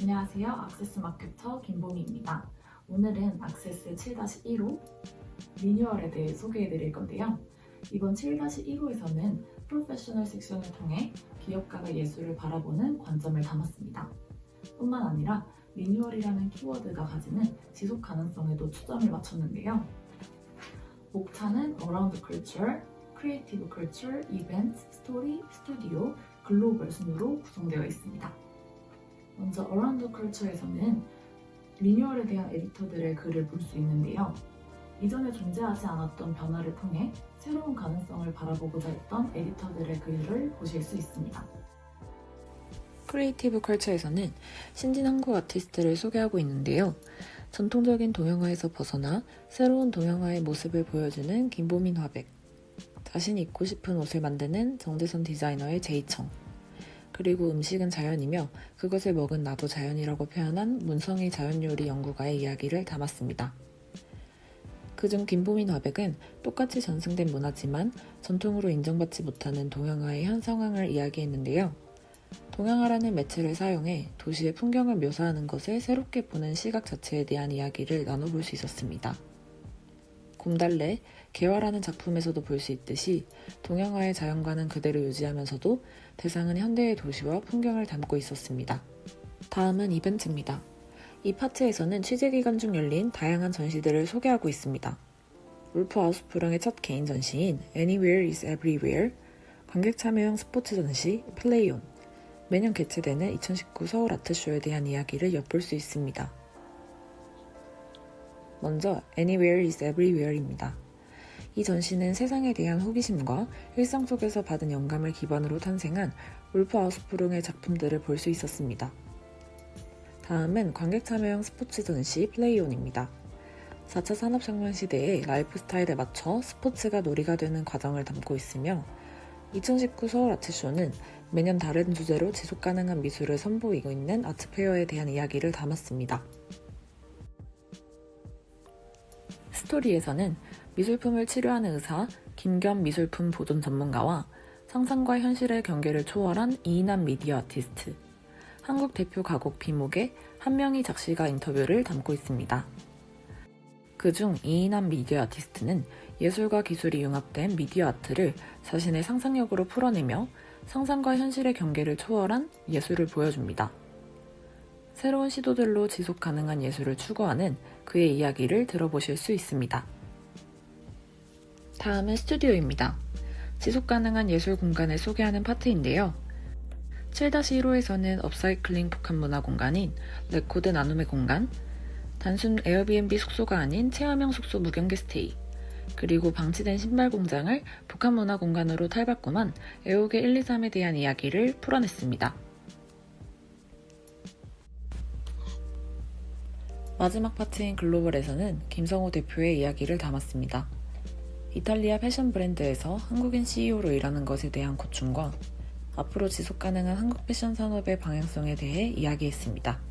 안녕하세요. 악세스 마케터 김보미입니다. 오늘은 악세스 7-1호 리뉴얼에 대해 소개해 드릴 건데요. 이번 7-1호에서는 프로페셔널 섹션을 통해 기업가가 예술을 바라보는 관점을 담았습니다. 뿐만 아니라 리뉴얼이라는 키워드가 가지는 지속 가능성에도 초점을 맞췄는데요. 목차는 Around Culture, Creative Culture, Events, Story, Studio, 글로벌 순으로 구성되어 있습니다. 먼저 Around Culture에서는 리뉴얼에 대한 에디터들의 글을 볼 수 있는데요. 이전에 존재하지 않았던 변화를 통해 새로운 가능성을 바라보고자 했던 에디터들의 글을 보실 수 있습니다. 크리에이티브 컬처에서는 신진 한국 아티스트를 소개하고 있는데요. 전통적인 동양화에서 벗어나 새로운 동양화의 모습을 보여주는 김보민 화백, 자신이 입고 싶은 옷을 만드는 정대선 디자이너의 제이청, 그리고 음식은 자연이며 그것을 먹은 나도 자연이라고 표현한 문성희 자연요리 연구가의 이야기를 담았습니다. 그중 김보민 화백은 똑같이 전승된 문화지만 전통으로 인정받지 못하는 동양화의 현 상황을 이야기했는데요. 동양화라는 매체를 사용해 도시의 풍경을 묘사하는 것을 새롭게 보는 시각 자체에 대한 이야기를 나눠볼 수 있었습니다. 곰달래, 개화라는 작품에서도 볼 수 있듯이 동양화의 자연관은 그대로 유지하면서도 대상은 현대의 도시와 풍경을 담고 있었습니다. 다음은 이벤트입니다. 이 파트에서는 취재 기간 중 열린 다양한 전시들을 소개하고 있습니다. 울프 아우스프릉의 첫 개인 전시인 Anywhere is Everywhere, 관객 참여형 스포츠 전시 플레이온, 매년 개최되는 2019 서울 아트쇼에 대한 이야기를 엿볼 수 있습니다. 먼저 Anywhere is Everywhere입니다. 이 전시는 세상에 대한 호기심과 일상 속에서 받은 영감을 기반으로 탄생한 울프 아우스프릉의 작품들을 볼 수 있었습니다. 다음은 관객 참여형 스포츠 전시 플레이온입니다. 4차 산업혁명 시대의 라이프 스타일에 맞춰 스포츠가 놀이가 되는 과정을 담고 있으며 2019 서울 아트쇼는 매년 다른 주제로 지속 가능한 미술을 선보이고 있는 아트페어에 대한 이야기를 담았습니다. 스토리에서는 미술품을 치료하는 의사 김겸 미술품 보존 전문가와 상상과 현실의 경계를 초월한 이인한 미디어 아티스트 한국 대표 가곡 비목의 한명희 작시가 인터뷰를 담고 있습니다. 그중 이인한 미디어 아티스트는 예술과 기술이 융합된 미디어 아트를 자신의 상상력으로 풀어내며 상상과 현실의 경계를 초월한 예술을 보여줍니다. 새로운 시도들로 지속 가능한 예술을 추구하는 그의 이야기를 들어보실 수 있습니다. 다음은 스튜디오입니다. 지속 가능한 예술 공간을 소개하는 파트인데요. 7-1호에서는 업사이클링 북한 문화 공간인 레코드 나눔의 공간, 단순 에어비앤비 숙소가 아닌 체험형 숙소 무경계 스테이, 그리고 방치된 신발 공장을 북한 문화 공간으로 탈바꿈한 에오게 123에 대한 이야기를 풀어냈습니다. 마지막 파트인 글로벌에서는 김성호 대표의 이야기를 담았습니다. 이탈리아 패션 브랜드에서 한국인 CEO로 일하는 것에 대한 고충과 앞으로 지속 가능한 한국 패션 산업의 방향성에 대해 이야기했습니다.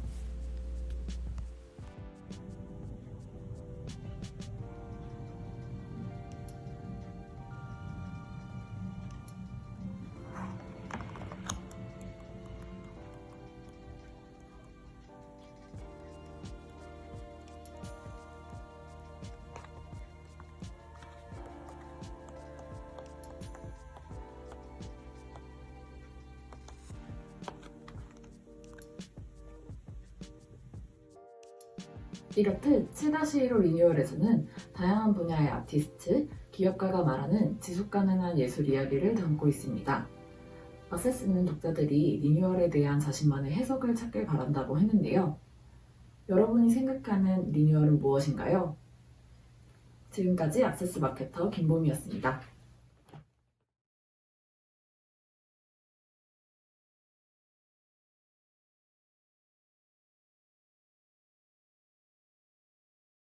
이렇듯 7-1호 리뉴얼에서는 다양한 분야의 아티스트, 기업가가 말하는 지속 가능한 예술 이야기를 담고 있습니다. 악세스는 독자들이 리뉴얼에 대한 자신만의 해석을 찾길 바란다고 했는데요. 여러분이 생각하는 리뉴얼은 무엇인가요? 지금까지 악세스 마케터 김봄이었습니다.